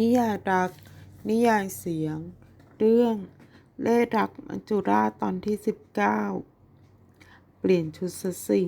นิยายรัก นิยายเสียง เรื่อง เล่รักมัจจุราชตอนที่ 19 เปลี่ยนชุดซะสิ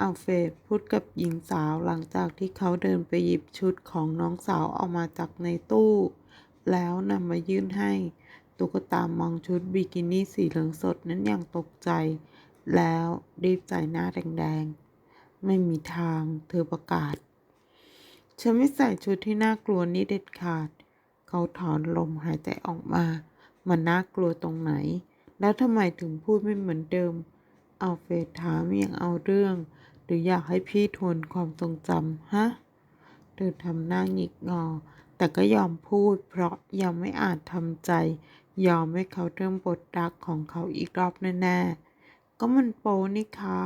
อัลเฟรดพูดกับหญิงสาวหลังจากที่เขาเดินไปหยิบชุดของน้องสาวออกมาจากในตู้ แล้วนำมายื่นให้ ตุ๊กตามองชุดบิกินี่สีเหลืองสดนั้นอย่างตกใจ แล้วรีบใส่หน้าแดงๆ ไม่มีทางเธอประกาศ ฉันไม่ใส่ชุดที่น่ากลัวนี้เด็ดขาด เขาถอนลมหายใจออกมา มันน่ากลัวตรงไหน แล้วทำไมถึงพูดไม่เหมือนเดิม เอาเฟรดถามย่างเอาเรื่อง หรืออยากให้พี่ทวนความทรงจำฮะ เธอทำหน้าหงิกงอ แต่ก็ยอมพูด เพราะยังไม่อาจทำใจ ยอมให้เขาเริ่มบทรักของเขาอีกรอบแน่ๆก็มันโปนี่คะ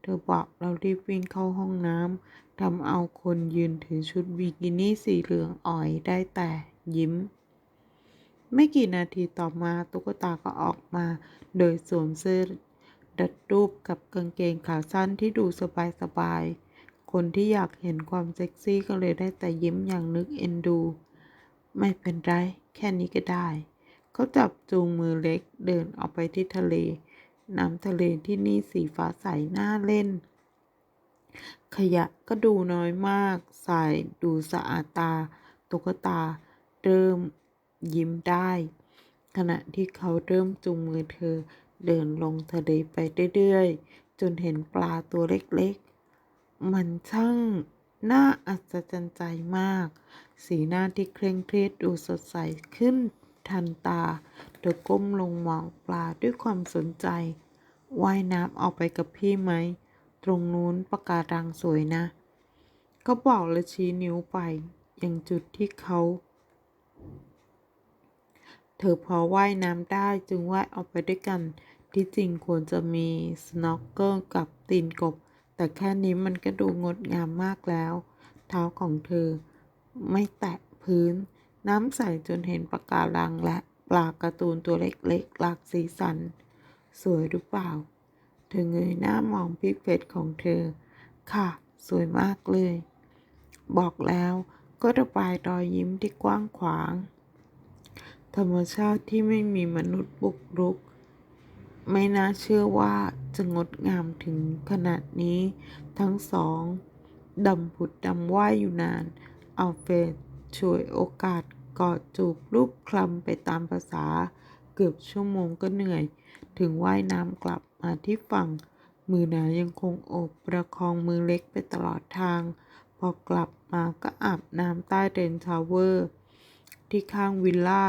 เธอบอกเรารีบวิ่งเข้าห้องน้ำ ทำเอาคนยืนถือชุดบิกินี่สีเหลืองอ่อยได้แต่ยิ้ม ไม่กี่นาทีต่อมาตุ๊กตาก็ออกมา โดยสวมเสื้อดัดรูปกับกางเกงขาสั้นที่ดูสบายๆคนที่อยากเห็นความเซ็กซี่ก็เลยได้แต่ยิ้มอย่างนึกเอ็นดู ไม่เป็นไร แค่นี้ก็ได้ เขาจับจูงมือเล็กเดินออกไปที่ทะเล น้ำทะเลที่นี่สีฟ้าใสน่าเล่น ขยะก็ดูน้อยมาก สายดูสะอาดตา ตุ๊กตา เริ่มยิ้มได้ ขณะที่เขาเริ่มจูงมือเธอ เดินลงทะเลไปเรื่อยๆ จนเห็นปลาตัวเล็กๆ มันช่างน่าอัศจรรย์ใจมาก สีหน้าที่เคร่งเครียดดูสดใสขึ้นทันตา เธอก้มลงมองปลาด้วยความสนใจ ว่ายน้ำออกไปกับพี่ไหม ตรงนู้นปะการังสวยนะ เขาบอกและชี้นิ้วไป ยังจุดที่เขา เธอพอว่ายน้ำได้จึงว่ายออกไปด้วยกัน ที่จริงควรจะมีสโนว์เกิลกับตีนกบ แต่แค่นี้มันก็ดูงดงามมากแล้ว เท้าของเธอ ไม่แตะพื้น น้ำใสจนเห็นปะการังและปลาการ์ตูนตัวเล็กๆหลากสีสัน สวยหรือเปล่า เธอเงยหน้ามองพี่เพชของเธอ ค่ะ สวยมากเลย บอกแล้วก็ระบายรอยยิ้มที่กว้างขวาง ธรรมชาติที่ไม่มีมนุษย์บุกรุก ไม่น่าเชื่อว่าจะงดงามถึงขนาดนี้ ทั้งสองดำผุดดำว่ายอยู่นาน เอัลเฟรดช่วยโอกาสกอดจูบรูปคลำไปตามภาษา เกือบชั่วโมงก็เหนื่อย ถึงว่ายน้ำกลับ มาที่ฝั่ง มือหนายังคงโอบประคองมือเล็กไปตลอดทาง พอกลับมาก็อาบน้ำใต้เรนทาวเวอร์ ที่ข้างวิลล่า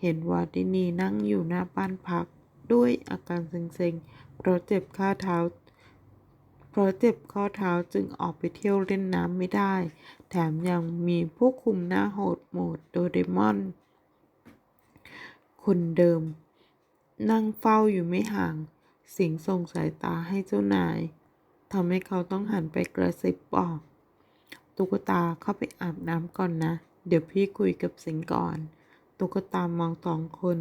เห็นวาดินีนั่งอยู่หน้าบ้านพัก ด้วยอาการเซ็งๆ เพราะเจ็บข้อเท้า เพราะเจ็บข้อเท้าจึงออกไปเที่ยวเล่นน้ำไม่ได้ แถมยังมีผู้คุมหน้าโหดโหมดโดเรมอนคนเดิม นั่งเฝ้าอยู่ไม่ห่าง สิงส่งสายตาให้เจ้านายทำให้เขาต้องหันไปกระซิบบอกตุ๊กตาเข้าไปอาบน้ำก่อนนะ เดี๋ยวพี่คุยกับสิงก่อน ตุ๊กตามองสองคน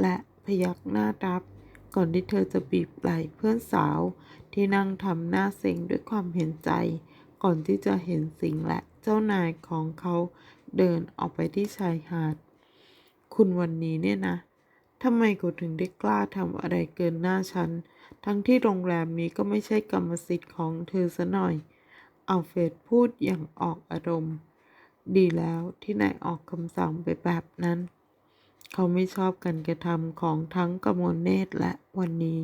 และพยักหน้ารับ ก่อนที่เธอจะบีบไหล่เพื่อนสาว ที่นั่งทำหน้าเซ็งด้วยความเห็นใจ ก่อนที่จะเห็นสิงและเจ้านายของเขาเดินออกไปที่ชายหาด คุณวันนี้เนี่ยนะ ทำไมคุณถึงได้กล้าทำอะไรเกินหน้าฉัน ทั้งที่โรงแรมนี้ก็ไม่ใช่กรรมสิทธิ์ของเธอซะหน่อย อัลเฟรดพูดอย่างออกอารมณ์ ดีแล้วที่นายออกคำสั่งไปแบบนั้น เขาไม่ชอบการกระทำของทั้งกมลเนตรและวันนี้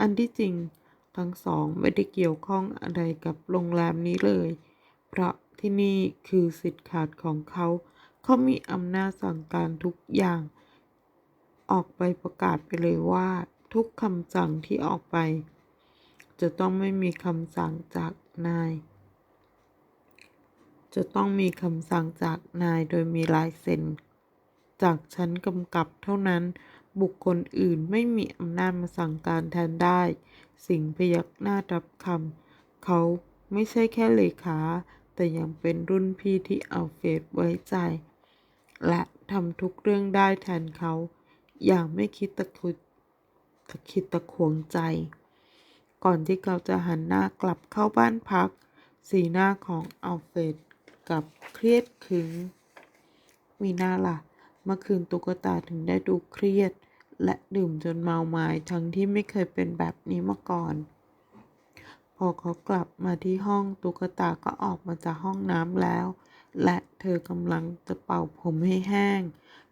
อันที่จริงทั้งสองไม่ได้เกี่ยวข้องอะไรกับโรงแรมนี้เลย เพราะที่นี่คือสิทธิ์ขาดของเขา เขามีอำนาจสั่งการทุกอย่าง ออกไปประกาศไปเลยว่า ทุกคำสั่งที่ออกไป จะต้องไม่มีคำสั่งจากนาย จะต้องมีคำสั่งจากนายโดยมีลายเซ็น จากชั้นกำกับเท่านั้นบุคคลอื่นไม่มีอำนาจมาสั่งการแทนได้ สิ่งพยักหน้ารับคำเขาไม่ใช่แค่เลขา แต่ยังเป็นรุ่นพี่ที่เอัลเฟรดไว้ใจ และทำทุกเรื่องได้แทนเขา อย่างไม่คิดตะคุดตะคิดตะขวงใจ ก่อนที่เขาจะหันหน้ากลับเข้าบ้านพัก สีหน้าของอัลเฟรดกับเครียดขึง มีหน้าล่ะ เมื่อคืนตุ๊กตาถึงได้ดูเครียด และดื่มจนเมาไม้ทั้งที่ไม่เคยเป็นแบบนี้มาก่อน พอเขากลับมาที่ห้องตุ๊กตาก็ออกมาจากห้องน้ำแล้ว และเธอกำลังจะเป่าผมให้แห้ง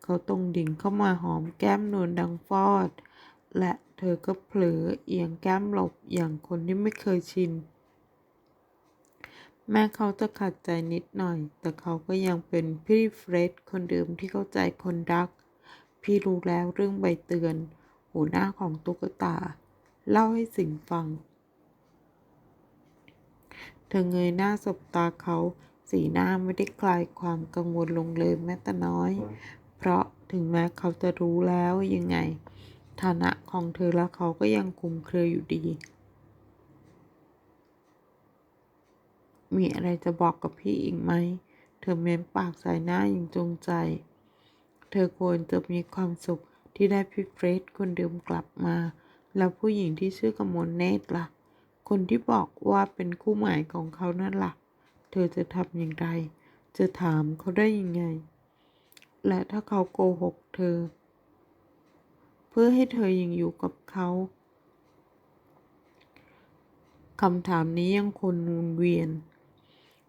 เขาตรงดิ่งเข้ามาหอมแก้มนวลดังฟอด และเธอก็เผลอเอียงแก้มหลบอย่างคนที่ไม่เคยชิน แม้เขาจะขัดใจนิดหน่อย แต่เขาก็ยังเป็นพี่เฟรดคนเดิมที่เข้าใจคนรัก พี่รู้แล้วเรื่องใบเตือน หัวหน้าของตุ๊กตา เล่าให้สิงฟัง เธอเงยหน้าสบตาเขา สีหน้าไม่ได้คลายความกังวลลงเลยแม้แต่น้อย เพราะถึงแม้เขาจะรู้แล้วยังไง ฐานะของเธอและเขาก็ยังคลุมเครืออยู่ดี มีอะไรจะบอกกับพี่อีกไหม เธอเม้มปากใส่หน้าอย่างจงใจ เธอควรจะมีความสุขที่ได้พี่เฟรดคนเดิมกลับมา แล้วผู้หญิงที่ชื่อกมลเนตรล่ะ คนที่บอกว่าเป็นคู่หมายของเขานั่นล่ะ เธอจะทำอย่างไร จะถามเขาได้ยังไง และถ้าเขาโกหกเธอ เพื่อให้เธอยังอยู่กับเขาคำถามนี้ยังคงวนเวียน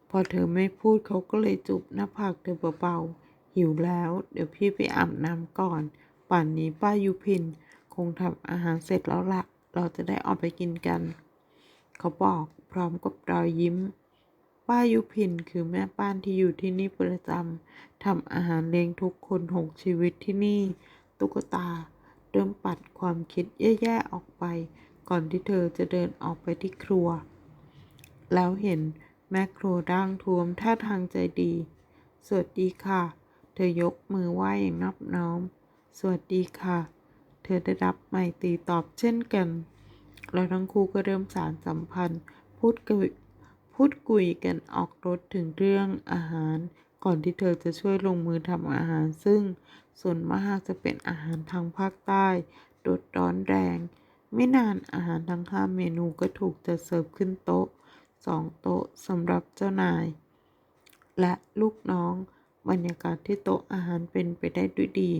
พอเธอไม่พูดเขาก็เลยจุบหน้าผากเธอเบาๆหิวแล้ว เดี๋ยวพี่ไปอาบน้ำก่อน ป่านนี้ป้ายุพิน คงทำอาหารเสร็จแล้วละเราจะได้ออกไปกินกัน เขาบอกพร้อมกับรอยยิ้ม ป้ายุพินคือแม่บ้านที่อยู่ที่นี่ประจำทำอาหารเลี้ยงทุกคนหกชีวิตที่นี่ ตุ๊กตา เริ่มปัดความคิดแย่ๆออกไป ก่อนที่เธอจะเดินออกไปที่ครัว แล้วเห็นแม่ครัวร่างท้วมท่าทางใจดี สวัสดีค่ะ เธอยกมือไหว้อย่างนอบน้อม สวัสดีค่ะ เธอได้รับไมตรีตอบเช่นกัน แล้วทั้งคู่ก็เริ่มสารสัมพันธ์ พูดคุย พูดคุยกันออกรถถึงเรื่องอาหาร ก่อนที่เธอจะช่วยลงมือทำอาหาร ซึ่งส่วนมากจะเป็นอาหารทางภาคใต้โดดร้อนแรง ไม่นานอาหารทั้งห้าเมนูก็ถูกจัดเสิร์ฟขึ้นโต๊ะสองโต๊ะสำหรับเจ้านาย และลูกน้อง บรรยากาศที่โต๊ะอาหารเป็นไปได้ด้วยดี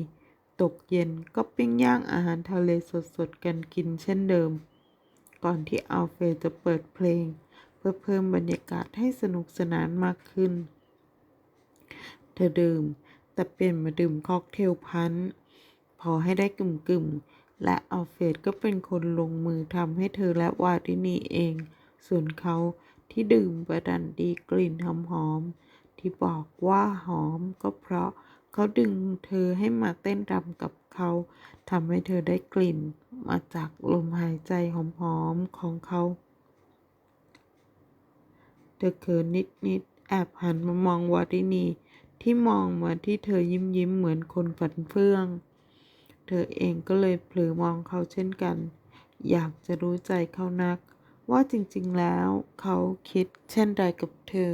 ตกเย็นก็ปิ้งย่างอาหารทะเลสดๆกันกินเช่นเดิม ก่อนที่อัลเฟรจะเปิดเพลง เพื่อเพิ่มบรรยากาศให้สนุกสนานมากขึ้น เธอดื่ม แต่เปลี่ยนมาดื่มค็อกเทลพันธ์พอให้ได้กึ่มๆ และอัลเฟรดก็เป็นคนลงมือทำให้เธอและวาดินีเอง ส่วนเขาที่ดื่มประดันดีกลิ่นหอมๆที่บอกว่าหอมก็เพราะเขาดึงเธอให้มาเต้นรำกับเขาทำให้เธอได้กลิ่น มาจากลมหายใจหอมๆของเขา เธอเขินนิดๆ แอบหันมามองวารินีที่มองมาที่เธอยิ้มยิ้มๆเหมือนคนฝันเฟื่อง เธอเองก็เลยเผลอมองเขาเช่นกัน อยากจะรู้ใจเขานัก ว่าจริงๆแล้วเขาคิดเช่นไรกับเธอ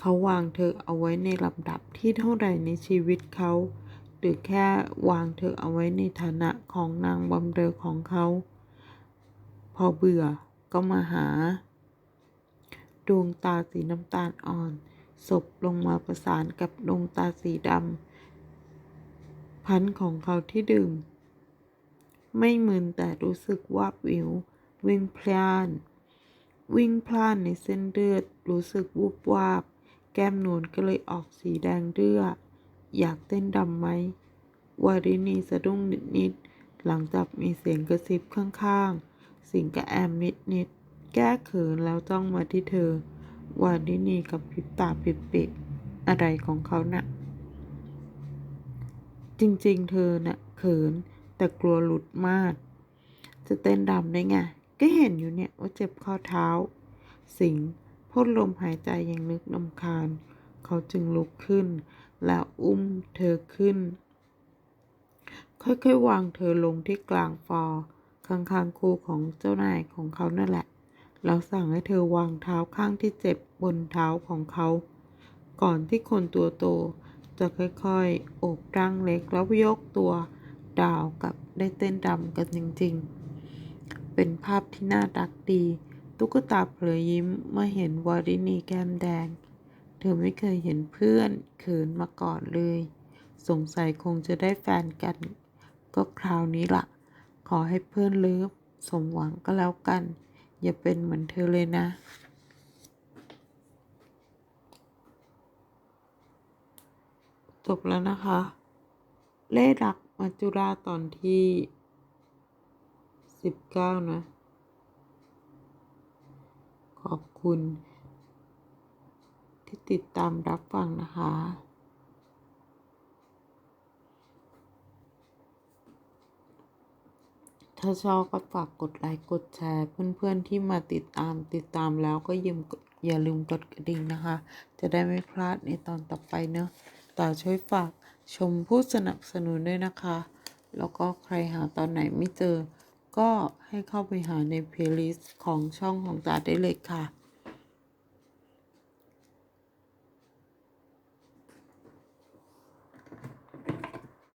เขาวางเธอเอาไว้ในลำดับที่เท่าไหร่ในชีวิตเขา หรือแค่วางเธอเอาไว้ในฐานะของนางบำเรอของเขา พอเบื่อก็มาหา ดวงตาสีน้ำตาลอ่อนศพลงมาประสานกับดวงตาสีดำพันของเขาที่ดื่ม ไม่มึนแต่รู้สึกวาบวิว วิ่งพลานวิ่งพล่านในเส้นเลือดรู้สึกวูบวาบ แก้มนูนก็เลยออกสีแดงเรือ อยากเต้นดำไหมวารินีสะดุ้งนิดๆ หลังจากมีเสียงกระซิบข้างๆ สิงกระแอมนิดๆ แก้เขินแล้วจ้องมาที่เธอ วารินีกับพริบตาปิดๆอะไรของเขาน่ะ จริงๆ เธอน่ะเขินแต่กลัวหลุดมาก จะเต้นดำได้ไง ก็เห็นอยู่เนี่ยว่าเจ็บข้อเท้า สิงพ่นลมหายใจอย่างนึกลำคาญ เขาจึงลุกขึ้น อุ้มเธอขึ้น ค่อยๆ วางเธอลงที่กลางฟอร์ข้างๆ คู่ของเจ้านายของเขานั่นแหละ แล้วสั่งให้เธอวางเท้าข้างที่เจ็บบนเท้าของเขา ก่อนที่คนตัวโตจะค่อยๆ โอบร่างเล็กแล้วยกตัวดาวกับได้เต้นรำกันจริงๆ เป็นภาพที่น่ารักดี ตุ๊กตาเผลอยิ้มเมื่อเห็นวารินีแก้มแดง ธอไม่เคยเห็นเพื่อนเขินมาก่อนเลย สงสัยคงจะได้แฟนกัน ก็คราวนี้ละ่ะ ขอให้เพื่อนเลิฟสมหวังก็แล้วกัน อย่าเป็นเหมือนเธอเลยนะ จบแล้วนะคะ เล่รักมัจจุราชตอนที่สิบเก้านะ ขอบคุณ ที่ติดตามรับฟังนะคะ ถ้าชอบก็ฝากกดไลค์กดแชร์ เพื่อนๆที่มาติดตามติดตามแล้วก็อย่าลืมกดอย่าลืมกดกระดิ่งนะคะ จะได้ไม่พลาดในตอนต่อไปเนอะต่อช่วยฝากชมผู้สนับสนุนด้วยนะคะ แล้วก็ใครหาตอนไหนไม่เจอ ก็ให้เข้าไปหาในเพลย์ลิสต์ของช่องของตาได้เลยค่ะ